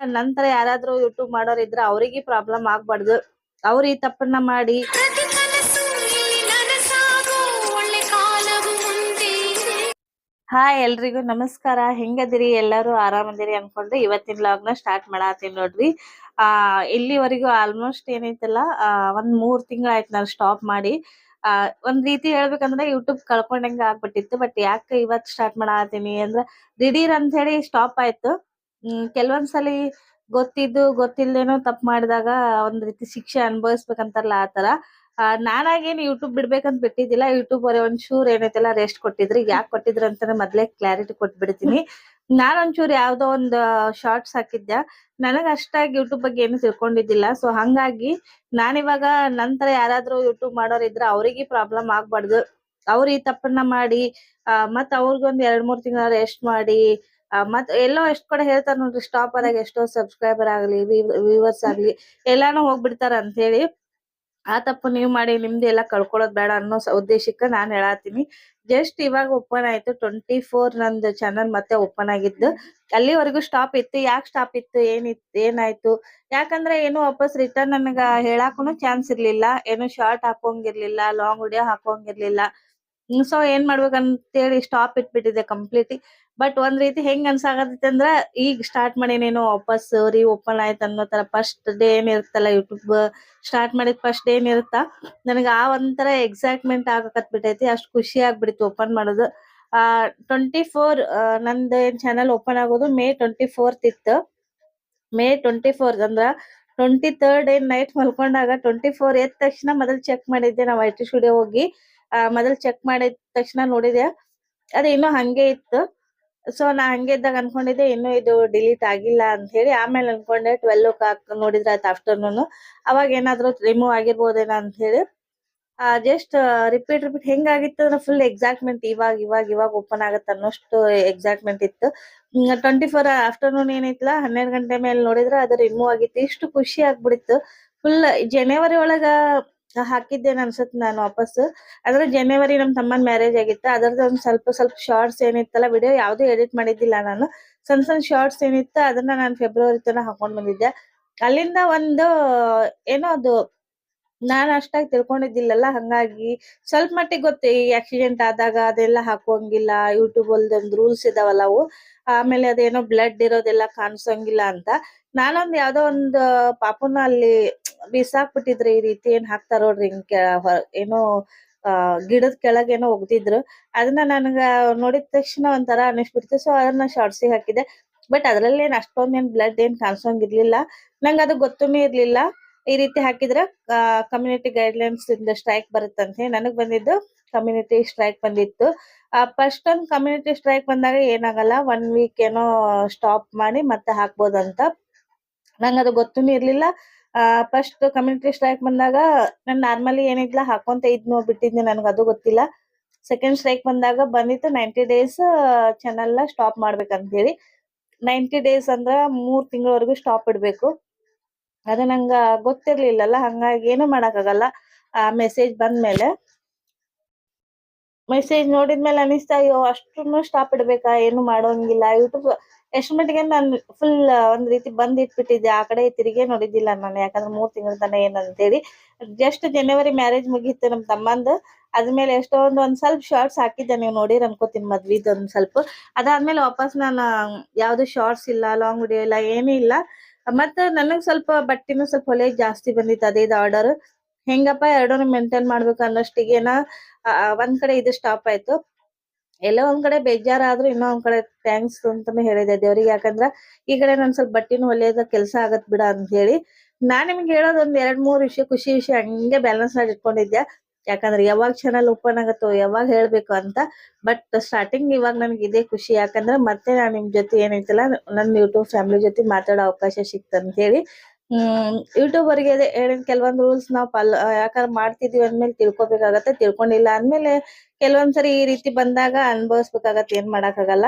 ನಂತರ ಯಾರಾದ್ರೂ ಯೂಟ್ಯೂಬ್ ಮಾಡೋರ್ ಇದ್ರೆ ಅವ್ರಿಗೆ ಪ್ರಾಬ್ಲಮ್ ಆಗ್ಬಾರ್ದು. ಅವ್ರ ಈ ತಪ್ಪನ್ನ ಮಾಡಿ. ಹಾಯ್ ಎಲ್ರಿಗೂ ನಮಸ್ಕಾರ. ಹೆಂಗದಿರಿ? ಎಲ್ಲರೂ ಆರಾಮದಿರಿ ಅನ್ಕೊಂಡ್ರೆ ಇವತ್ತಿನ ನ ಸ್ಟಾರ್ಟ್ ಮಾಡತ್ತೀನಿ ನೋಡ್ರಿ. ಆ, ಇಲ್ಲಿವರೆಗೂ ಆಲ್ಮೋಸ್ಟ್ ಏನೈತಲ್ಲ ಒಂದ್ ಮೂರ್ ತಿಂಗಳಾಯ್ತು ನಾನು ಸ್ಟಾಪ್ ಮಾಡಿ. ಆ, ಒಂದ್ ರೀತಿ ಹೇಳ್ಬೇಕಂದ್ರೆ ಯೂಟ್ಯೂಬ್ ಕಳ್ಕೊಂಡಂಗ ಆಗ್ಬಿಟ್ಟಿತ್ತು ಬಟ್ ಯಾಕೆ ಇವತ್ ಸ್ಟಾರ್ಟ್ ಮಾಡತ್ತೀನಿ ಅಂದ್ರ ದಿಢೀರ್ ಅಂತ ಹೇಳಿ ಸ್ಟಾಪ್ ಆಯ್ತು. ಹ್ಮ್, ಕೆಲವೊಂದ್ಸಲಿ ಗೊತ್ತಿದ್ದು ಗೊತ್ತಿಲ್ದೇನೋ ತಪ್ಪು ಮಾಡಿದಾಗ ಒಂದ್ ರೀತಿ ಶಿಕ್ಷೆ ಅನುಭವಿಸ್ಬೇಕಂತಾರಲ್ಲ ಆ ತರ. ನಾನಾಗೇನ್ ಯೂಟ್ಯೂಬ್ ಬಿಡ್ಬೇಕಂತ ಬಿಟ್ಟಿದ್ದಿಲ್ಲ. ಯೂಟ್ಯೂಬ್ ಅವ್ರೆ ಒಂಚೂರ್ ಏನೈತೆಲ್ಲ ರೆಸ್ಟ್ ಕೊಟ್ಟಿದ್ರಿ. ಯಾಕೆ ಕೊಟ್ಟಿದ್ರು ಅಂತಾನೆ ಮೊದ್ಲೇ ಕ್ಲಾರಿಟಿ ಕೊಟ್ಬಿಡ್ತೀನಿ. ನಾನ್ ಒಂಚೂರ್ ಯಾವ್ದೋ ಒಂದ್ ಶಾರ್ಟ್ಸ್ ಹಾಕಿದ್ದೆ. ನನಗ್ ಅಷ್ಟಾಗಿ ಯೂಟ್ಯೂಬ್ ಬಗ್ಗೆ ಏನು ತಿಳ್ಕೊಂಡಿದ್ದಿಲ್ಲ. ಸೊ ಹಂಗಾಗಿ ನಾನಿವಾಗ ನಂತರ ಯಾರಾದ್ರೂ ಯೂಟ್ಯೂಬ್ ಮಾಡೋರ್ ಇದ್ರೆ ಅವ್ರಿಗೆ ಪ್ರಾಬ್ಲಮ್ ಆಗ್ಬಾರ್ದು. ಅವ್ರ ಈ ತಪ್ಪನ್ನ ಮಾಡಿ ಮತ್ತ್ ಅವ್ರಿಗೊಂದ್ ಎರಡ್ ಮೂರ್ ತಿಂಗಳ ರೆಸ್ಟ್ ಮಾಡಿ ಆ, ಮತ್ತ್ ಎಲ್ಲೋ ಎಷ್ಟ್ ಕಡೆ ಹೇಳ್ತಾರ ನೋಡ್ರಿ ಸ್ಟಾಪ್ ಆದಾಗ ಎಷ್ಟೋ ಸಬ್ಸ್ಕ್ರೈಬರ್ ಆಗ್ಲಿ ವ್ಯೂವರ್ಸ್ ಆಗ್ಲಿ ಎಲ್ಲಾನು ಹೋಗ್ಬಿಡ್ತಾರ ಅಂತ ಹೇಳಿ ಆ ತಪ್ಪು ನೀವ್ ಮಾಡಿ ನಿಮ್ದು ಎಲ್ಲ ಕಳ್ಕೊಳ್ಳೋದ್ ಬೇಡ ಅನ್ನೋ ಉದ್ದೇಶಕ್ಕೆ ನಾನ್ ಹೇಳಾತೀನಿ. ಜಸ್ಟ್ ಇವಾಗ ಓಪನ್ ಆಯ್ತು ಟ್ವೆಂಟಿ ಫೋರ್ ನಂದು ಚಾನಲ್ ಮತ್ತೆ ಓಪನ್ ಆಗಿದ್ದು. ಅಲ್ಲಿವರೆಗೂ ಸ್ಟಾಪ್ ಇತ್ತು ಯಾಕೆ ಸ್ಟಾಪ್ ಇತ್ತು ಏನಿತ್ತು ಏನಾಯ್ತು? ಯಾಕಂದ್ರೆ ಏನು ವಾಪಸ್ ರಿಟರ್ನ್ ನನಗ ಹೇಳಾಕನು ಚಾನ್ಸ್ ಇರ್ಲಿಲ್ಲ ಏನು ಶಾರ್ಟ್ ಹಾಕೋಂಗಿರ್ಲಿಲ್ಲ ಲಾಂಗ್ ವಿಡಿಯೋ ಹಾಕೋಂಗಿರ್ಲಿಲ್ಲ. ಸೊ ಏನ್ ಮಾಡ್ಬೇಕಂತೇಳಿ ಸ್ಟಾಪ್ ಇಟ್ಬಿಟ್ಟಿದೆ ಕಂಪ್ಲೀಟ್ ಬಟ್ ಒಂದ್ ರೀತಿ ಹೆಂಗ್ ಅನ್ಸಾಗತ್ತೆ ಅಂದ್ರ, ಈಗ ಸ್ಟಾರ್ಟ್ ಮಾಡೇನೇನೋ ವಾಪಸ್ ರೀ ಓಪನ್ ಆಯ್ತು ಅನ್ನೋ ತರ ಫಸ್ಟ್ ಡೇ ಏನ್ ಇರುತ್ತಲ್ಲ ಯೂಟ್ಯೂಬ್ ಸ್ಟಾರ್ಟ್ ಮಾಡಿದ ಫಸ್ಟ್ ಡೇ ಏನ್ ಇರುತ್ತಾ? ನನಗ ಆ ಒಂಥರ ಎಕ್ಸೈಟ್ಮೆಂಟ್ ಆಗಕತ್ ಬಿಟ್ಟೈತಿ ಅಷ್ಟು ಖುಷಿ ಆಗ್ಬಿಡ್ತು ಓಪನ್ ಮಾಡೋದು. ಆ ಟ್ವೆಂಟಿ ಫೋರ್ ನಂದ್ ಚಾನಲ್ ಓಪನ್ ಆಗೋದು ಮೇ ಟ್ವೆಂಟಿ ಫೋರ್ತ್ ಇತ್ತು. ಮೇ ಟ್ವೆಂಟಿ ಫೋರ್ತ್ ಅಂದ್ರ ಟ್ವೆಂಟಿ ತರ್ಡ್ ಏನ್ ನೈಟ್ ಮಲ್ಕೊಂಡಾಗ ಟ್ವೆಂಟಿ ಫೋರ್ ಎದ್ದ ತಕ್ಷಣ ಮೊದಲು ಚೆಕ್ ಮಾಡಿದ್ದೆ ನಾವು ಐ ಟಿ ಸ್ಟುಡಿಯೋ ಹೋಗಿ. ಆ, ಮೊದಲ್ ಚೆಕ್ ಮಾಡಿದ ತಕ್ಷಣ ನೋಡಿದೆ. ಅದು ಇನ್ನೂ ಹಂಗೆ ಇತ್ತು. ಸೊ ನಾ ಹಂಗೆ ಇದ್ದಾಗ ಅನ್ಕೊಂಡಿದ್ದೆ, ಇನ್ನೂ ಇದು ಡಿಲೀಟ್ ಆಗಿಲ್ಲ ಅಂತ ಹೇಳಿ, ಆಮೇಲೆ ಅನ್ಕೊಂಡೆ ಟ್ವೆಲ್ ಓ ಕ್ಲಾಕ್ ನೋಡಿದ್ರೆ ಆಯ್ತು ಆಫ್ಟರ್ನೂನ್ ಅವಾಗ ಏನಾದ್ರು ರಿಮೂವ್ ಆಗಿರ್ಬೋದೇನೋ ಅಂತ ಹೇಳಿ ಜಸ್ಟ್ ರಿಪೀಟ್ ರಿಪೀಟ್ ಹೆಂಗಾಗಿತ್ತು ಅಂದ್ರೆ ಫುಲ್ ಎಕ್ಸಾಕ್ಟ್ಮೆಂಟ್ ಇವಾಗ ಇವಾಗ ಇವಾಗ ಓಪನ್ ಆಗತ್ತೆ ಅನ್ನೋಷ್ಟು ಎಕ್ಸಾಕ್ಟ್ಮೆಂಟ್ ಇತ್ತು. ಟ್ವೆಂಟಿ ಫೋರ್ ಆಫ್ಟರ್ನೂನ್ ಏನಿತ್ತಲ್ಲ, ಹನ್ನೆರಡು ಗಂಟೆ ಮೇಲೆ ನೋಡಿದ್ರೆ ಅದು ರಿಮೂವ್ ಆಗಿತ್ತು. ಇಷ್ಟು ಖುಷಿ ಆಗ್ಬಿಡಿತ್ತು ಫುಲ್ ಜನವರಿ ಒಳಗ ಹಾಕಿದ್ದೇನೆ ಅನ್ಸುತ್ತೆ ನಾನು ವಾಪಸ್. ಅಂದ್ರೆ ಜನವರಿ ನಮ್ ತಮ್ಮನ್ ಮ್ಯಾರೇಜ್ ಆಗಿತ್ತು. ಅದ್ರದ್ದು ಒಂದ್ ಸ್ವಲ್ಪ ಸ್ವಲ್ಪ ಶಾರ್ಟ್ಸ್ ಏನಿತ್ತಲ್ಲ ವಿಡಿಯೋ ಯಾವ್ದು ಎಡಿಟ್ ಮಾಡಿದ್ದಿಲ್ಲ ನಾನು. ಸಣ್ಣ ಸಣ್ಣ ಶಾರ್ಟ್ಸ್ ಏನಿತ್ತು ಅದನ್ನ ನಾನು ಫೆಬ್ರವರಿ ತನಕ ಹಾಕೊಂಡ್ ಬಂದಿದ್ದೆ. ಅಲ್ಲಿಂದ ಒಂದು ಏನೋ ಅದು ನಾನ್ ಅಷ್ಟಾಗಿ ತಿಳ್ಕೊಂಡಿದ್ದಿಲ್ಲಲ್ಲ ಹಂಗಾಗಿ ಸ್ವಲ್ಪ ಮಟ್ಟಿಗೆ ಗೊತ್ತು ಈ ಆಕ್ಸಿಡೆಂಟ್ ಆದಾಗ ಅದೆಲ್ಲ ಹಾಕೋಂಗಿಲ್ಲ ಯೂಟ್ಯೂಬ್ ಒಂದ್ ರೂಲ್ಸ್ ಇದಾವಲ್ಲ ಅವು. ಆಮೇಲೆ ಅದೇನೋ ಬ್ಲಡ್ ಇರೋದೆಲ್ಲ ಕಾಣಿಸೋಂಗಿಲ್ಲ ಅಂತ. ನಾನೊಂದು ಯಾವ್ದೋ ಒಂದ್ ಪಾಪುನ ಅಲ್ಲಿ ಬಿಸಾಕ್ಬಿಟ್ಟಿದ್ರು ಈ ರೀತಿ ಏನ್ ಹಾಕ್ತಾರ ನೋಡ್ರಿ ಹಿಂಗ್ ಏನೋ ಗಿಡದ ಕೆಳಗೇನೋ ಒಗ್ದಿದ್ರು ಅದನ್ನ ನನ್ಗ ನೋಡಿದ ತಕ್ಷಣ ಒಂಥರ ಅನಿಸ್ಬಿಡ್ತು. ಸೊ ಅದನ್ನ ಶಾರ್ಟ್ಸಿ ಹಾಕಿದೆ. ಬಟ್ ಅದ್ರಲ್ಲಿ ಏನ್ ಅಷ್ಟೊಂದ್ ಏನ್ ಬ್ಲಡ್ ಏನ್ ಕಾಣಿಸೋಂಗಿರ್ಲಿಲ್ಲ ನಂಗೆ ಅದು ಗೊತ್ತೂನು ಇರ್ಲಿಲ್ಲ. ಈ ರೀತಿ ಹಾಕಿದ್ರೆ ಕಮ್ಯುನಿಟಿ ಗೈಡ್ಲೈನ್ಸ್ ಇಂದ ಸ್ಟ್ರೈಕ್ ಬರುತ್ತಂತೆ. ನನಗ್ ಬಂದಿದ್ದು ಕಮ್ಯುನಿಟಿ ಸ್ಟ್ರೈಕ್ ಬಂದಿತ್ತು. ಫಸ್ಟ್ ಒಂದ್ ಕಮ್ಯುನಿಟಿ ಸ್ಟ್ರೈಕ್ ಬಂದಾಗ ಏನಾಗಲ್ಲ ಒನ್ ವೀಕ್ ಏನೋ ಸ್ಟಾಪ್ ಮಾಡಿ ಮತ್ತೆ ಹಾಕ್ಬೋದಂತ. ನಂಗೆ ಅದು ಗೊತ್ತೂನು ಇರ್ಲಿಲ್ಲ. ಫಸ್ಟ್ ಕಮ್ಯುನಿಟಿ ಸ್ಟ್ರೈಕ್ ಬಂದಾಗ ನಾನು ನಾರ್ಮಲಿ ಏನಿದ್ಲ ಹಾಕೊಂತ ಇದ್ನೋ ಬಿಟ್ಟಿದ್ನಿ ನನಗೆ ಅದು ಗೊತ್ತಿಲ್ಲ. ಸೆಕೆಂಡ್ ಸ್ಟ್ರೈಕ್ ಬಂದಾಗ ಬಂದಿತ್ತು ನೈಂಟಿ ಡೇಸ್ ಚಾನಲ್ನ ಸ್ಟಾಪ್ ಮಾಡ್ಬೇಕಂತ ಹೇಳಿ ನೈಂಟಿ ಡೇಸ್ ಅಂದ್ರ ಮೂರ್ ತಿಂಗಳವರೆಗೂ ಸ್ಟಾಪ್ ಇಡ್ಬೇಕು. ಅದು ನಂಗ ಗೊತ್ತಿರ್ಲಿಲ್ಲಲ್ಲ, ಹಂಗಾಗಿ ಏನು ಮಾಡಕ್ಕಾಗಲ್ಲ. ಆ ಮೆಸೇಜ್ ಬಂದ್ಮೇಲೆ. ಮೆಸೇಜ್ ನೋಡಿದ್ಮೇಲೆ ಅನಿಸ್ತಾ, ಅಯ್ಯೋ ಅಷ್ಟನ್ನು ಸ್ಟಾಪ್ ಇಡ್ಬೇಕಾ, ಏನು ಮಾಡೋಂಗಿಲ್ಲ. ಯೂಟ್ಯೂಬ್ ಎಷ್ಟ್ ಮಟ್ಟಿಗೆ ನಾನು ಫುಲ್ ಒಂದ್ ರೀತಿ ಬಂದ್ ಇಟ್ಬಿಟ್ಟಿದ್ದೆ. ಆ ಕಡೆ ತಿರುಗೇ ನೋಡಿದ್ದಿಲ್ಲ ನಾನು. ಯಾಕಂದ್ರೆ ಮೂರ್ ತಿಂಗಳ ತನ ಏನಂತೇಳಿ ಜಸ್ಟ್ ಜನವರಿ ಮ್ಯಾರೇಜ್ ಮುಗೀತು ನಮ್ ತಮ್ಮಂದು. ಅದ್ಮೇಲೆ ಎಷ್ಟೊಂದ್ ಒಂದ್ ಸ್ವಲ್ಪ ಶಾರ್ಟ್ಸ್ ಹಾಕಿದ್ದೆ. ನೀವು ನೋಡಿರ್ ಅನ್ಕೋತೀನಿ ಮದ್ವಿದ್ ಒಂದ್ ಸ್ವಲ್ಪ. ಅದಾದ್ಮೇಲೆ ವಾಪಸ್ ನಾನು, ಯಾವ್ದು ಶಾರ್ಟ್ಸ್ ಇಲ್ಲ ಲಾಂಗ್ ವಿಡಿಯೋ ಇಲ್ಲ, ಏನೂ ಇಲ್ಲ. ಮತ್ತ ನನಗ್ ಸ್ವಲ್ಪ ಬಟ್ಟಿನೂ ಸ್ವಲ್ಪ ಹೊಲೆ ಜಾಸ್ತಿ ಬಂದಿತ್ತು. ಅದೇ ಆರ್ಡರ್ ಹೆಂಗಪ್ಪ ಎರಡೂ ಮೇಂಟೈನ್ ಮಾಡ್ಬೇಕು ಅನ್ನೋಷ್ಟಿಗೆ ಒಂದ್ ಕಡೆ ಇದು ಸ್ಟಾಪ್ ಆಯ್ತು. ಎಲ್ಲೋ ಒಂದ್ ಕಡೆ ಬೇಜಾರಾದ್ರೂ ಇನ್ನೂ ಒಂದ್ ಕಡೆ ಥ್ಯಾಂಕ್ಸ್ ಅಂತಾನೆ ಹೇಳಿದೆ ದೇವ್ರಿಗೆ. ಯಾಕಂದ್ರ ಈ ಕಡೆ ನನ್ ಸ್ವಲ್ಪ ಬಟ್ಟಿನ ಹೊಲಿಯೋದ ಕೆಲಸ ಆಗತ್ ಬಿಡ ಅಂತ ಹೇಳಿ ನಾನ್ ನಿಮ್ಗೆ ಹೇಳೋದ್ ಒಂದ್ ಎರಡ್ ಮೂರ್ ವಿಷಯ ಖುಷಿ ವಿಷಯ ಹಂಗೆ ಬ್ಯಾಲೆನ್ಸ್ ಮಾಡಿ ಇಟ್ಕೊಂಡಿದ್ದೆ ಯಾಕಂದ್ರೆ ಯಾವಾಗ ಚಾನಲ್ ಓಪನ್ ಆಗತ್ತೋ ಯಾವಾಗ ಹೇಳ್ಬೇಕು ಅಂತ ಬಟ್ ಸ್ಟಾರ್ಟಿಂಗ್ ಇವಾಗ ನನ್ಗೆ ಇದೇ ಖುಷಿ. ಯಾಕಂದ್ರೆ ಮತ್ತೆ ನಾನ್ ನಿಮ್ ಜೊತೆ ಏನೈತಲ್ಲ ನನ್ ಯೂಟ್ಯೂಬ್ ಫ್ಯಾಮಿಲಿ ಜೊತೆ ಮಾತಾಡೋ ಅವಕಾಶ ಸಿಕ್ತಂತ ಹೇಳಿ ಹ್ಮ್ ಯೂಟ್ಯೂಬ್ ಅವರಿಗೆ ಹೇಳಿದ ಕೆಲವೊಂದ್ ರೂಲ್ಸ್ ನಾವ್ ಪಲ್ ಯಾಕಂದ್ರೆ ಮಾಡ್ತಿದೀವಿ ಅಂದ್ಮೇಲೆ ತಿಳ್ಕೊಬೇಕಾಗತ್ತೆ, ತಿಳ್ಕೊಂಡಿಲ್ಲ ಅಂದ್ಮೇಲೆ ಕೆಲವೊಂದ್ಸರಿ ಈ ರೀತಿ ಬಂದಾಗ ಅನ್ಭವಿಸ್ಬೇಕಾಗತ್ತೆ, ಏನ್ ಮಾಡಕ್ಕಾಗಲ್ಲ.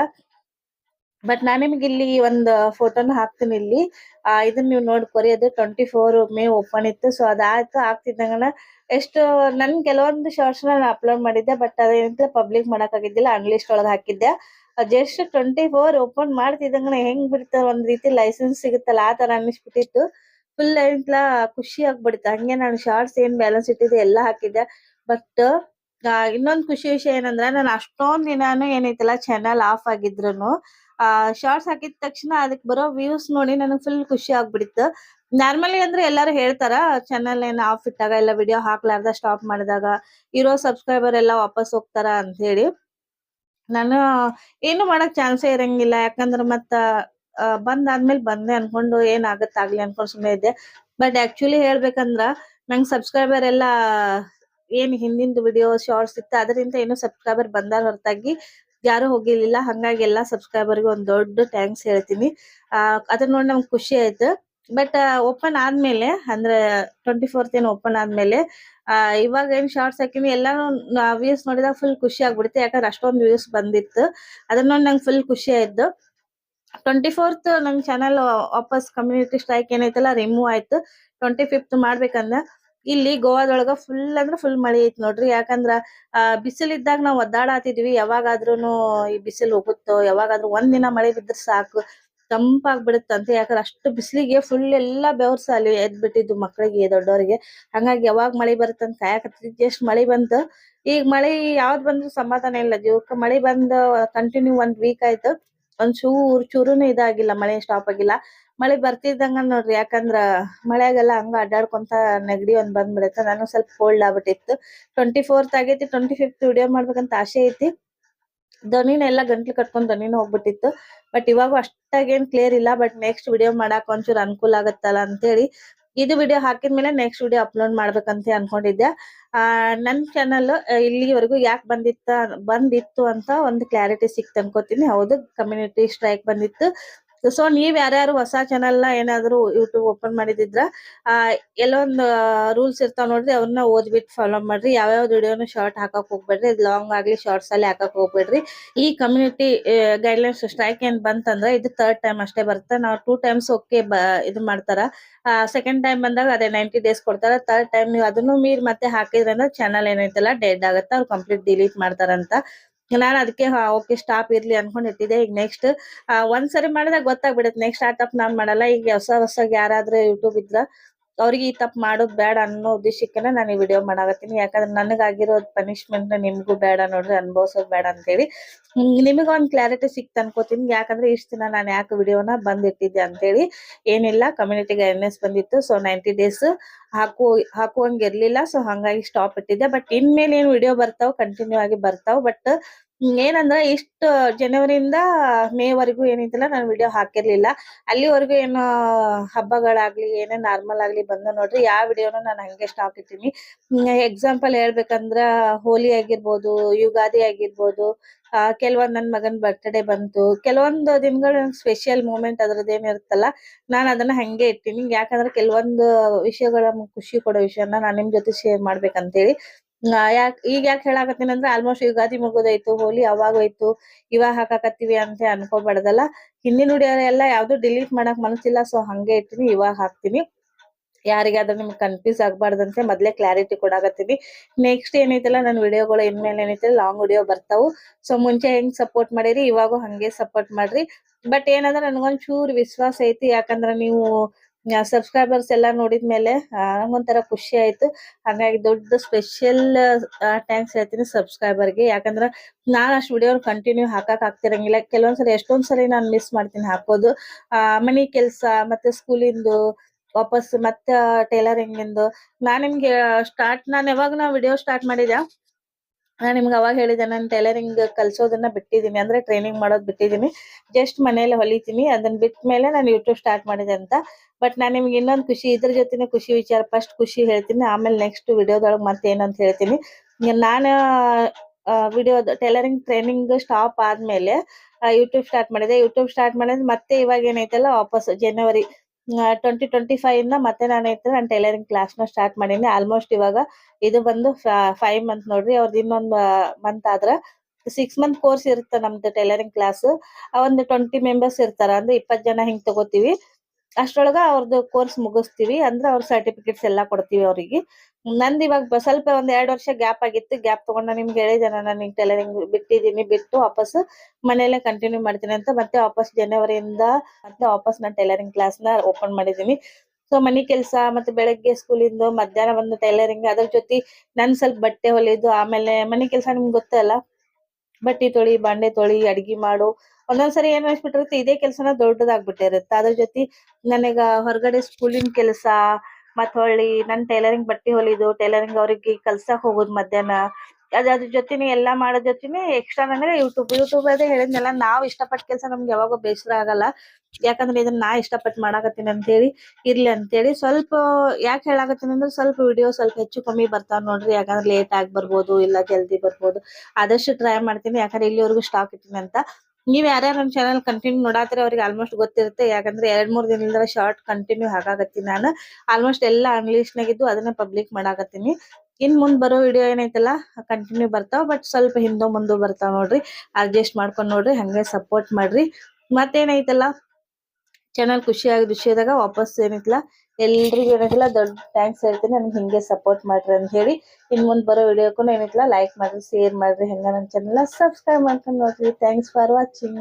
ಬಟ್ ನಾನ್ ನಿಮ್ಗೆ ಇಲ್ಲಿ ಒಂದು ಫೋಟೋನ ಹಾಕ್ತೀನಿ ಇಲ್ಲಿ. ಇದನ್ನ ನೀವು ನೋಡ್ಕೊರಿ, ಅದು ಟ್ವೆಂಟಿ ಫೋರ್ ಮೇ ಓಪನ್ ಇತ್ತು ಸೊ ಅದಾಯ್ತು ಆಗ್ತಿದ್ದಂಗನ ಎಷ್ಟು ನನ್ ಕೆಲವೊಂದು ಶಾರ್ಟ್ಸ್ ನಾನು ಅಪ್ಲೋಡ್ ಮಾಡಿದ್ದೆ ಬಟ್ ಅದೇನಂತ ಪಬ್ಲಿಕ್ ಮಾಡಕ್ ಆಗಿದ್ದಿಲ್ಲ ಅನ್ಲಿಸ್ಟ್ ಒಳಗ್ ಹಾಕಿದ್ದೆ. ಜಸ್ಟ್ ಟ್ವೆಂಟಿ ಫೋರ್ ಓಪನ್ ಮಾಡ್ತಿದ್ದಂಗ ಹೆಂಗ್ ಬಿಡ್ತಾರ ಒಂದ್ ರೀತಿ ಲೈಸೆನ್ಸ್ ಸಿಗುತ್ತಲ್ಲ, ಆ ತರ ಅನಿಸ್ಬಿಟ್ಟಿತ್ತು ಫುಲ್ ಎಂಟ್ಲ ಖುಷಿ ಆಗ್ಬಿಡ್ತು. ಹಂಗೆ ನಾನು ಶಾರ್ಟ್ಸ್ ಏನ್ ಬ್ಯಾಲೆನ್ಸ್ ಇಟ್ಟಿದೆ ಎಲ್ಲಾ ಹಾಕಿದ್ದೆ. ಬಟ್ ಇನ್ನೊಂದ್ ಖುಷಿ ವಿಷಯ ಏನಂದ್ರೆ, ನಾನು ಅಷ್ಟೊಂದ್ ದಿನಾನು ಏನೈತಲ್ಲ ಚಾನಲ್ ಆಫ್ ಆಗಿದ್ರುನು, ಆ ಶಾರ್ಟ್ಸ್ ಹಾಕಿದ ತಕ್ಷಣ ಅದಕ್ಕೆ ಬರೋ ವ್ಯೂಸ್ ನೋಡಿ ನನಗೆ ಫುಲ್ ಖುಷಿ ಆಗ್ಬಿಡಿತ್ತು ನಾರ್ಮಲಿ ಅಂದ್ರೆ ಎಲ್ಲಾರು ಹೇಳ್ತಾರ ಚಾನಲ್ ಏನ್ ಆಫ್ ಇಟ್ಟಾಗ ಎಲ್ಲ ವಿಡಿಯೋ ಹಾಕ್ಲಾರ್ದ ಸ್ಟಾಪ್ ಮಾಡಿದಾಗ, ಇರೋ ಸಬ್ಸ್ಕ್ರೈಬರ್ ಎಲ್ಲ ವಾಪಸ್ ಹೋಗ್ತಾರ ಅಂತ ಹೇಳಿ. ನಾನು, ಏನು ಮಾಡಕ್ ಚಾನ್ಸೇ ಇರಂಗಿಲ್ಲ. ಯಾಕಂದ್ರ ಮತ್ತ ಬಂದಾದ್ಮೇಲೆ ಬಂದೆ ಅನ್ಕೊಂಡು ಏನ್ ಆಗತ್ತಾಗ್ಲಿ ಅನ್ಕೊಂಡ್ ಸುಮ್ನೆ ಇದ್ದೆ. ಬಟ್ ಆಕ್ಚುಲಿ ಹೇಳ್ಬೇಕಂದ್ರ ನಂಗ್ ಸಬ್ಸ್ಕ್ರೈಬರ್ ಎಲ್ಲ ಏನ್ ಹಿಂದಿನ ವಿಡಿಯೋ ಶಾರ್ಟ್ಸ್ ಇತ್ತು ಅದರಿಂದ ಏನು ಸಬ್ಸ್ಕ್ರೈಬರ್ ಬಂದಾರ ಹೊರತಾಗಿ ಯಾರು ಹೋಗಿರ್ಲಿಲ್ಲ. ಹಂಗಾಗಿ ಎಲ್ಲಾ ಸಬ್ಸ್ಕ್ರೈಬರ್ಗೆ ಒಂದ್ ದೊಡ್ಡ ಥ್ಯಾಂಕ್ಸ್ ಹೇಳ್ತೀನಿ. ಅದನ್ನ ನೋಡಿ ನಮ್ಗೆ ಖುಷಿ ಆಯ್ತು. ಬಟ್ ಓಪನ್ ಆದ್ಮೇಲೆ ಅಂದ್ರೆ ಟ್ವೆಂಟಿ ಫೋರ್ತ್ ಏನು ಓಪನ್ ಆದ್ಮೇಲೆ ಇವಾಗ ಏನ್ ಶಾರ್ಟ್ಸ್ ಹಾಕಿನಿ ಎಲ್ಲಾನು ವ್ಯೂಸ್ ನೋಡಿದಾಗ ಫುಲ್ ಖುಷಿ ಆಗ್ಬಿಡುತ್ತೆ ಯಾಕಂದ್ರೆ ಅಷ್ಟೊಂದು ವ್ಯೂಸ್ ಬಂದಿತ್ತು. ಅದನ್ನ ನೋಡಿ ನಂಗೆ ಫುಲ್ ಖುಷಿ ಆಯ್ತು. ಟ್ವೆಂಟಿ ಫೋರ್ತ್ ನಮ್ ಚಾನಲ್ ವಾಪಸ್ ಕಮ್ಯುನಿಟಿ ಸ್ಟ್ರೈಕ್ ಏನೈತಲ್ಲ, ರಿಮೂವ್ ಆಯ್ತು. ಟ್ವೆಂಟಿ ಫಿಫ್ತ್ ಮಾಡ್ಬೇಕಂದ್ರ ಇಲ್ಲಿ ಗೋವಾದೊಳಗ ಫುಲ್ ಅಂದ್ರ ಫುಲ್ ಮಳಿ ಐತ್ ನೋಡ್ರಿ. ಯಾಕಂದ್ರ, ಆ ಬಿಸಿಲ್ ಇದ್ದಾಗ ನಾವ್ ಒದ್ದಾಡಾತಿದ್ವಿ ಯಾವಾಗಾದ್ರೂನು ಈ ಬಿಸಿಲು ಹೋಗುತ್ತೋ ಯಾವಾಗಾದ್ರೂ ಒಂದ್ ದಿನ ಮಳೆ ಬಿದ್ರ ಸಾಕು. ತಂಪಾಗ್ಬಿಡುತ್ತಂತೆ ಯಾಕಂದ್ರೆ ಅಷ್ಟು ಬಿಸಿಲಿಗೆ ಫುಲ್ ಎಲ್ಲಾ ಬೆವರ್ಸ ಅಲ್ಲಿ ಎದ್ ಬಿಟ್ಟಿದ್ದು ಮಕ್ಕಳಿಗೆ ದೊಡ್ಡವರಿಗೆ ಹಂಗಾಗಿ ಯಾವಾಗ ಮಳೆ ಬರುತ್ತಂತ ಕಾಯಕತ್ತಿದ್ ಜಸ್ಟ್ ಮಳೆ ಬಂತು. ಈಗ ಮಳೆ ಯಾವ್ದ್ ಬಂದ್ರು ಸಮಾಧಾನ ಇಲ್ಲ. ಜೀವಕ್ಕೆ ಮಳೆ ಬಂದ್ ಕಂಟಿನ್ಯೂ ಒಂದ್ ವೀಕ್ ಆಯ್ತು. ಒಂದ್ ಚೂರ್ ಚೂರುನು ಇದಾಗಿಲ್ಲ, ಮಳೆ ಸ್ಟಾಪ್ ಆಗಿಲ್ಲ. ಮಳೆ ಬರ್ತಿದ್ದಂಗ ನೋಡ್ರಿ, ಯಾಕಂದ್ರ ಮಳೆಗೆಲ್ಲ ಹಂಗ ಅಡ್ಡಾಡ್ಕೊಂತ ನೆಗಡಿ ಒಂದ್ ಬಂದ್ಬಿಡತ್ತೆ. ನಾನು ಸ್ವಲ್ಪ ಕೋಲ್ಡ್ ಆಗ್ಬಿಟ್ಟಿತ್ತು. ಟ್ವೆಂಟಿ ಫೋರ್ತ್ ಆಗೈತಿ ಟ್ವೆಂಟಿ ಫಿಫ್ತ್ ವಿಡಿಯೋ ಮಾಡ್ಬೇಕಂತ ಆಸೆ ಐತಿ. ಧ್ವನಿನ ಎಲ್ಲ ಗಂಟ್ಲು ಕಟ್ಕೊಂಡ್ ಧ್ವನಿನ ಹೋಗ್ಬಿಟ್ಟಿತ್ತು. ಬಟ್ ಇವಾಗ ಅಷ್ಟಾಗೇನ್ ಕ್ಲಿಯರ್ ಇಲ್ಲ ಬಟ್ ನೆಕ್ಸ್ಟ್ ವಿಡಿಯೋ ಮಾಡಾಕ ಒಂಚೂರು ಅನುಕೂಲ ಆಗತ್ತಲ್ಲ ಅಂತೇಳಿ ಇದು ವಿಡಿಯೋ ಹಾಕಿದ್ಮೇಲೆ ನೆಕ್ಸ್ಟ್ ವಿಡಿಯೋ ಅಪ್ಲೋಡ್ ಮಾಡ್ಬೇಕಂತ ಅನ್ಕೊಂಡಿದ್ದೆ. ಆ, ನನ್ ಚಾನಲ್ ಇಲ್ಲಿವರೆಗೂ ಯಾಕೆ ಬಂದಿತ್ತ, ಬಂದಿತ್ತು ಅಂತ ಒಂದು ಕ್ಲಾರಿಟಿ ಸಿಕ್ತ ಅನ್ಕೋತೀನಿ ಹೌದು ಕಮ್ಯುನಿಟಿ ಸ್ಟ್ರೈಕ್ ಬಂದಿತ್ತು. ಸೊ ನೀವ್ ಯಾರ್ಯಾರು ಹೊಸ ಚಾನೆಲ್ನ ಏನಾದ್ರು ಯೂಟ್ಯೂಬ್ ಓಪನ್ ಮಾಡಿದಿದ್ರ, ಆ, ಎಲ್ಲೊಂದ್ ರೂಲ್ಸ್ ಇರ್ತಾವ ನೋಡ್ರಿ ಅವ್ರನ್ನ ಓದ್ಬಿಟ್ಟು ಫಾಲೋ ಮಾಡ್ರಿ. ಯಾವ್ಯಾವ ವಿಡಿಯೋನು ಶಾರ್ಟ್ ಹಾಕಕ್ ಹೋಗ್ಬೇಡ್ರಿ ಲಾಂಗ್ ಆಗ್ಲಿ ಶಾರ್ಟ್ಸ್ ಅಲ್ಲಿ ಹಾಕಕ್ ಹೋಗ್ಬೇಡ್ರಿ. ಈ ಕಮ್ಯುನಿಟಿ ಗೈಡ್ಲೈನ್ಸ್ ಸ್ಟ್ರೈಕ್ ಏನ್ ಬಂತಂದ್ರ, ಇದು ಥರ್ಡ್ ಟೈಮ್ ಅಷ್ಟೇ ಬರುತ್ತೆ. ನಾವು ಟೂ ಟೈಮ್ಸ್ ಓಕೆ ಇದು ಮಾಡ್ತಾರ. ಸೆಕೆಂಡ್ ಟೈಮ್ ಬಂದಾಗ ಅದೇ ನೈಂಟಿ ಡೇಸ್ ಕೊಡ್ತಾರ. ತರ್ಡ್ ಟೈಮ್ ನೀವು ಅದನ್ನು ಮೀರ್ ಮತ್ತೆ ಹಾಕಿದ್ರಂದ್ರ ಚಾನಲ್ ಏನೈತಲ್ಲ ಡೆಡ್ ಆಗತ್ತ. ಅವ್ರು ಕಂಪ್ಲೀಟ್ ಡಿಲೀಟ್ ಮಾಡ್ತಾರಂತ. ನಾನು ಅದಕ್ಕೆ ಓಕೆ ಸ್ಟಾಪ್ ಇರ್ಲಿ ಅನ್ಕೊಂಡಿರ್ತಿದ್ದೆ ಈಗ ನೆಕ್ಸ್ಟ್ ಒಂದ್ಸರಿ ಮಾಡಿದಾಗ ಗೊತ್ತಾಗ್ಬಿಡುತ್ತೆ. ನೆಕ್ಸ್ಟ್ ಆ ತಪ್ಪು ನಾನ್ ಮಾಡಲ್ಲ. ಈಗ ಹೊಸ ಹೊಸ ಯಾರಾದ್ರೂ ಯೂಟ್ಯೂಬ್ ಇದ್ರ ಅವ್ರಿಗೆ ಈ ತಪ್ಪು ಮಾಡೋದ್ ಬೇಡ ಅನ್ನೋ ಉದ್ದೇಶಕ್ಕೆ ನಾನು ಈ ವಿಡಿಯೋ ಮಾಡಾಕತ್ತೀನಿ. ಯಾಕಂದ್ರೆ ನನಗಾಗಿರೋ ಪನಿಷ್ಮೆಂಟ್ ನಿಮಗೂ ಬೇಡ ನೋಡ್ರಿ, ಅನುಭವಿಸೋದು ಬೇಡ ಅಂತೇಳಿ. ನಿಮಗೆ ಒಂದ್ ಕ್ಲಾರಿಟಿ ಸಿಕ್ತ ಅನ್ಕೋತೀನಿ. ಯಾಕಂದ್ರೆ ಇಷ್ಟ ದಿನ ನಾನು ಯಾಕೆ ವಿಡಿಯೋನ ಬಂದಿಟ್ಟಿದ್ದೆ ಅಂತೇಳಿ. ಏನಿಲ್ಲ ಕಮ್ಯುನಿಟಿ ಗೈಡ್ನೆಸ್ ಬಂದಿತ್ತು. ಸೊ ನೈಂಟಿ ಡೇಸ್ ಹಾಕು ಹಾಕುವಂಗಿರ್ಲಿಲ್ಲ ಸೊ ಹಂಗಾಗಿ ಸ್ಟಾಪ್ ಇಟ್ಟಿದ್ದೆ. ಬಟ್ ಇನ್ಮೇಲೆ ಏನ್ ವಿಡಿಯೋ ಬರ್ತಾವ್ ಕಂಟಿನ್ಯೂ ಆಗಿ ಬರ್ತಾವ್. ಬಟ್ ಏನಂದ್ರ ಇಷ್ಟ ಜನವರಿಯಿಂದ ಮೇ ವರೆಗೂ ಏನೈತಿಲ್ಲ ನಾನು ವಿಡಿಯೋ ಹಾಕಿರ್ಲಿಲ್ಲ. ಅಲ್ಲಿವರೆಗೂ ಏನು ಹಬ್ಬಗಳಾಗ್ಲಿ, ಏನೇ ನಾರ್ಮಲ್ ಆಗ್ಲಿ ಬಂದು ನೋಡ್ರಿ ಯಾವ ವಿಡಿಯೋನು ನಾನು ಹಂಗೆ ಸ್ಟಾಕ್ ಇಟ್ಟಿನಿ. ಎಕ್ಸಾಂಪಲ್ ಹೇಳ್ಬೇಕಂದ್ರ ಹೋಲಿ ಆಗಿರ್ಬೋದು, ಯುಗಾದಿ ಆಗಿರ್ಬೋದು ಕೆಲವೊಂದ್ ನನ್ ಮಗನ್ ಬರ್ತ್ಡೇ ಬಂತು. ಕೆಲವೊಂದು ದಿನಗಳ ಸ್ಪೆಷಲ್ ಮೂಮೆಂಟ್ ಅದ್ರದ್ದು ಇರುತ್ತಲ್ಲ, ನಾನ್ ಅದನ್ನ ಹಂಗೆ ಇರ್ತೀನಿ ಯಾಕಂದ್ರೆ ಕೆಲವೊಂದು ವಿಷಯಗಳ ಖುಷಿ ಕೊಡೋ ವಿಷಯನ ನಾನ್ ನಿಮ್ ಜೊತೆ ಶೇರ್ ಮಾಡ್ಬೇಕಂತೇಳಿ. ಯಾಕ್, ಈಗ ಯಾಕೆ ಹೇಳಾಕತ್ತೀನಿ ಅಂದ್ರೆ ಆಲ್ಮೋಸ್ಟ್ ಯುಗಾದಿ ಮುಗಿದೋಯ್ತು ಹೋಲಿ ಅವಾಗ ಹೋಯ್ತು ಇವಾಗ ಹಾಕಾಕತ್ತೀವಿ ಅಂತ ಅನ್ಕೋಬಾರ್ದಲ್ಲ. ಹಿಂದಿನ ವಿಡಿಯೋ ಎಲ್ಲ ಯಾವ್ದು ಡಿಲೀಟ್ ಮಾಡಕ್ ಮನಸ್ಸಿಲ್ಲ ಸೊ ಹಂಗೆ ಇರ್ತೀನಿ ಇವಾಗ ಹಾಕ್ತೀನಿ. ಯಾರಿಗಾದ್ರೂ ನಿಮ್ಗೆ ಕನ್ಫ್ಯೂಸ್ ಆಗ್ಬಾರ್ದಂತೆ ಮೊದ್ಲೇ ಕ್ಲಾರಿಟಿ ಕೊಡಾಕತ್ತೀನಿ. ನೆಕ್ಸ್ಟ್ ಏನೈತಲ್ಲ ನನ್ನ ವಿಡಿಯೋಗಳು ಇನ್ಮೇಲೆ ಏನೈತಿಲ್ಲ ಲಾಂಗ್ ವಿಡಿಯೋ ಬರ್ತಾವು. ಸೊ ಮುಂಚೆ ಹೆಂಗ್ ಸಪೋರ್ಟ್ ಮಾಡಿರಿ, ಇವಾಗೂ ಹಂಗೆ ಸಪೋರ್ಟ್ ಮಾಡ್ರಿ. ಬಟ್ ಏನಂದ್ರೆ ನನ್ಗೊಂದ್ ಚೂರ್ ವಿಶ್ವಾಸ ಐತಿ, ಯಾಕಂದ್ರ ನೀವು ಸಬ್ಸ್ಕ್ರೈಬರ್ಸ್ ಎಲ್ಲ ನೋಡಿದ್ಮೇಲೆ ಮೇಲೆ ನಂಗೊಂಥರ ಖುಷಿ ಆಯ್ತು. ಹಾಗಾಗಿ ದೊಡ್ಡ ಸ್ಪೆಷಲ್ ಥ್ಯಾಂಕ್ಸ್ ಹೇಳ್ತೀನಿ ಸಬ್ಸ್ಕ್ರೈಬರ್ಗೆ ಯಾಕಂದ್ರೆ ನಾನು ಅಷ್ಟು ವಿಡಿಯೋ ಕಂಟಿನ್ಯೂ ಹಾಕಕ್ ಆಗ್ತಿರಂಗಿಲ್ಲ. ಕೆಲವೊಂದ್ಸರಿ ಎಷ್ಟೊಂದ್ಸಲಿ ನಾನು ಮಿಸ್ ಮಾಡ್ತೀನಿ ಹಾಕೋದು. ಮನೆ ಕೆಲ್ಸ, ಮತ್ತೆ ಸ್ಕೂಲಿಂದು ವಾಪಸ್ ಮತ್ತೆ ಟೈಲರಿಂಗ್ ಇಂದು ನಾನ್ ನಿಮ್ಗೆ ಸ್ಟಾರ್ಟ್ ನಾನು ಯಾವಾಗ ನಾ ವಿಡಿಯೋ ಸ್ಟಾರ್ಟ್ ಮಾಡಿದೆ ನಾನ್ ನಿಮ್ಗೆ ಅವಾಗ ಹೇಳಿದೆ ನಾನು ಟೈಲರಿಂಗ್ ಕಲ್ಸೋದನ್ನ ಬಿಟ್ಟಿದ್ದೀನಿ, ಅಂದ್ರೆ ಟ್ರೈನಿಂಗ್ ಮಾಡೋದು ಬಿಟ್ಟಿದ್ದೀನಿ. ಜಸ್ಟ್ ಮನೇಲಿ ಹೊಲಿತೀನಿ ಅದನ್ನ ಬಿಟ್ಟ ಮೇಲೆ ನಾನು ಯೂಟ್ಯೂಬ್ ಸ್ಟಾರ್ಟ್ ಮಾಡಿದೆ ಅಂತ. ಬಟ್ ನಾನು ನಿಮ್ಗೆ ಇನ್ನೊಂದು ಖುಷಿ, ಇದ್ರ ಜೊತೆನೆ ಖುಷಿ ವಿಚಾರ ಫಸ್ಟ್ ಖುಷಿ ಹೇಳ್ತೀನಿ, ಆಮೇಲೆ ನೆಕ್ಸ್ಟ್ ವಿಡಿಯೋದೊಳಗೆ ಮತ್ತೆ ಏನಂತ ಹೇಳ್ತೀನಿ. ನಾನು ವಿಡಿಯೋ ಟೈಲರಿಂಗ್ ಟ್ರೈನಿಂಗ್ ಸ್ಟಾಪ್ ಆದ್ಮೇಲೆ ಯೂಟ್ಯೂಬ್ ಸ್ಟಾರ್ಟ್ ಮಾಡಿದೆ. ಯೂಟ್ಯೂಬ್ ಸ್ಟಾರ್ಟ್ ಮಾಡಿದ್ರೆ ಮತ್ತೆ ಇವಾಗ ಏನೈತಲ್ಲ ವಾಪಸ್ ಜನವರಿ ಟ್ವೆಂಟಿ ಟ್ವೆಂಟಿ ಫೈವ್ ಇಂದ ಮತ್ತೆ ನಾನು ಐತೆ ನಾನು ಟೈಲರಿಂಗ್ ಕ್ಲಾಸ್ನ ಸ್ಟಾರ್ಟ್ ಮಾಡೀನಿ. ಆಲ್ಮೋಸ್ಟ್ ಇವಾಗ ಇದು ಬಂದು ಫೈವ್ ಮಂತ್ ನೋಡ್ರಿ. ಅವ್ರದ್ದು ಇನ್ನೊಂದ್ ಮಂತ್ ಆದ್ರ ಸಿಕ್ಸ್ ಮಂತ್ ಕೋರ್ಸ್ ಇರುತ್ತೆ ನಮ್ದು ಟೈಲರಿಂಗ್ ಕ್ಲಾಸ್ ಒಂದು ಟ್ವೆಂಟಿ ಮೆಂಬರ್ಸ್ ಇರ್ತಾರ, ಅಂದ್ರೆ ಇಪ್ಪತ್ ಜನ ಹಿಂಗ್ ತಗೋತೀವಿ. ಅಷ್ಟ್ರೊಳಗ ಅವ್ರದ್ದು ಕೋರ್ಸ್ ಮುಗಿಸ್ತೀವಿ, ಅಂದ್ರೆ ಅವ್ರ ಸರ್ಟಿಫಿಕೇಟ್ಸ್ ಎಲ್ಲಾ ಕೊಡ್ತೀವಿ ಅವ್ರಿಗೆ. ನಂದ್ ಇವಾಗ ಸ್ವಲ್ಪ ಒಂದ್ ಎರಡ್ ವರ್ಷ ಗ್ಯಾಪ್ ಆಗಿತ್ತು ಗ್ಯಾಪ್ ತಗೊಂಡ ನಿಮ್ಗೆ ಹೇಳಿದೆ ನಾನು ಟೈಲರಿಂಗ್ ಬಿಟ್ಟಿದ್ದೀನಿ ಬಿಟ್ಟು ವಾಪಸ್ ಮನೆಯಲ್ಲೇ ಕಂಟಿನ್ಯೂ ಮಾಡ್ತೀನಿ ಅಂತ ಮತ್ತೆ ವಾಪಸ್ ಜನವರಿಯಿಂದ ಮತ್ತೆ ವಾಪಸ್ ನಾನು ಟೈಲರಿಂಗ್ ಕ್ಲಾಸ್ನ ಓಪನ್ ಮಾಡಿದೀನಿ. ಸೊ ಮನಿ ಕೆಲಸ ಮತ್ತೆ ಬೆಳಗ್ಗೆ ಸ್ಕೂಲಿಂದ ಮಧ್ಯಾಹ್ನ ಬಂದು ಟೈಲರಿಂಗ್ ಅದ್ರ ಜೊತೆ ನನ್ ಸ್ವಲ್ಪ ಬಟ್ಟೆ ಹೊಲಿಯೋದು ಆಮೇಲೆ ಮನಿ ಕೆಲಸ ನಿಮ್ಗೆ ಗೊತ್ತಲ್ಲ? ಬಟ್ಟೆ ತೊಳಿ, ಬಾಂಡೆ ತೊಳಿ, ಅಡ್ಗಿ ಮಾಡು. ಒಂದೊಂದ್ಸರಿ ಏನ್ ಅನ್ಸ್ಬಿಟ್ಟಿರುತ್ತೆ ಇದೇ ಕೆಲ್ಸನ ದೊಡ್ಡದಾಗ್ಬಿಟ್ಟಿರುತ್ತೆ. ಅದ್ರ ಜೊತೆ ನನಗ ಹೊರಗಡೆ ಸ್ಕೂಲಿನ ಕೆಲಸ ಮತ್ ಹೊಳ್ಳಿ ನನ್ ಟೈಲರಿಂಗ್ ಬಟ್ಟಿ ಹೊಲಿದು, ಟೈಲರಿಂಗ್ ಅವ್ರಿಗೆ ಕಲ್ಸಕ್ ಹೋಗೋದು ಮಧ್ಯಾಹ್ನ. ಅದ್ರ ಜೊತೆನೆ ಎಲ್ಲಾ ಮಾಡೋ ಜೊತೆನೆ ಎಕ್ಸ್ಟ್ರಾ ನನಗೆ ಯೂಟ್ಯೂಬ್ ಯೂಟ್ಯೂಬ್ ಅದೇ ಹೇಳಿದ್ನಲ್ಲ, ನಾವ್ ಇಷ್ಟಪಟ್ಟ ಕೆಲಸ ನಮ್ಗೆ ಯಾವಾಗೂ ಬೇಸರ ಆಗಲ್ಲ. ಯಾಕಂದ್ರೆ ಇದನ್ನ ನಾ ಇಷ್ಟಪಟ್ಟು ಮಾಡಾಕತ್ತೀನಿ ಅಂತ ಹೇಳಿ ಇರ್ಲಿ ಅಂತೇಳಿ ಸ್ವಲ್ಪ ಯಾಕೆ ಹೇಳಾಕತ್ತೀನಿ ಅಂದ್ರೆ ಸ್ವಲ್ಪ ವಿಡಿಯೋ ಸ್ವಲ್ಪ ಹೆಚ್ಚು ಕಮ್ಮಿ ಬರ್ತಾವ ನೋಡ್ರಿ. ಯಾಕಂದ್ರೆ ಲೇಟ್ ಆಗಿ ಬರ್ಬೋದು, ಇಲ್ಲ ಜಲ್ದಿ ಬರ್ಬೋದು. ಆದಷ್ಟು ಟ್ರೈ ಮಾಡ್ತೀನಿ. ಯಾಕಂದ್ರೆ ಇಲ್ಲಿವರೆಗೂ ಸ್ಟಾಕ್ ಇಟ್ಟಿನಿ ಅಂತ. ನೀವ್ ಯಾರ್ಯಾರು ನಮ್ ಚಾನಲ್ ಕಂಟಿನ್ಯೂ ನೋಡಾತಿರ ಅವ್ರಿಗೆ ಆಲ್ಮೋಸ್ಟ್ ಗೊತ್ತಿರುತ್ತೆ. ಯಾಕಂದ್ರೆ ಎರಡ್ ಮೂರ್ ದಿನದಿಂದ ಶಾರ್ಟ್ ಕಂಟಿನ್ಯೂ ಹಾಕಾಗತ್ತೀನಿ ನಾನು. ಆಲ್ಮೋಸ್ಟ್ ಎಲ್ಲ ಇಂಗ್ಲಿಷ್ ನಾಗಿದ್ದು ಅದನ್ನ ಪಬ್ಲಿಕ್ ಮಾಡಾಕತ್ತೀನಿ. ಇನ್ ಮುಂದ್ ಬರೋ ವಿಡಿಯೋ ಏನೈತಲ್ಲ ಕಂಟಿನ್ಯೂ ಬರ್ತಾವ ಬಟ್ ಸ್ವಲ್ಪ ಹಿಂದೋ ಮುಂದೆ ಬರ್ತಾವ ನೋಡ್ರಿ. ಅಡ್ಜಸ್ಟ್ ಮಾಡ್ಕೊಂಡ್ ನೋಡ್ರಿ, ಹಂಗೆ ಸಪೋರ್ಟ್ ಮಾಡ್ರಿ. ಮತ್ತೇನೈತಲ್ಲ ಚಾನಲ್ ಖುಷಿಯಾಗಿ ವಿಷಯದಾಗ ವಾಪಸ್ ಏನೈತಲ್ಲ ಎಲ್ರಿಗೂ ಏನೈತಿಲ್ಲ ದೊಡ್ಡ ಥ್ಯಾಂಕ್ಸ್ ಹೇಳ್ತೀನಿ, ನನಗೆ ಹಿಂಗೆ ಸಪೋರ್ಟ್ ಮಾಡ್ರಿ ಅಂತ ಹೇಳಿ. ಇನ್ ಮುಂದ್ ಬರೋ ವಿಡಿಯೋಕ್ಕೂ ಏನೈತಿಲ್ಲ ಲೈಕ್ ಮಾಡ್ರಿ ಶೇರ್ ಮಾಡ್ರಿ, ಹೆಂಗ ನನ್ನ ಚಾನಲ್ ಸಬ್ಸ್ಕ್ರೈಬ್ ಮಾಡ್ಕೊಂಡು ನೋಡ್ರಿ. Thanks for watching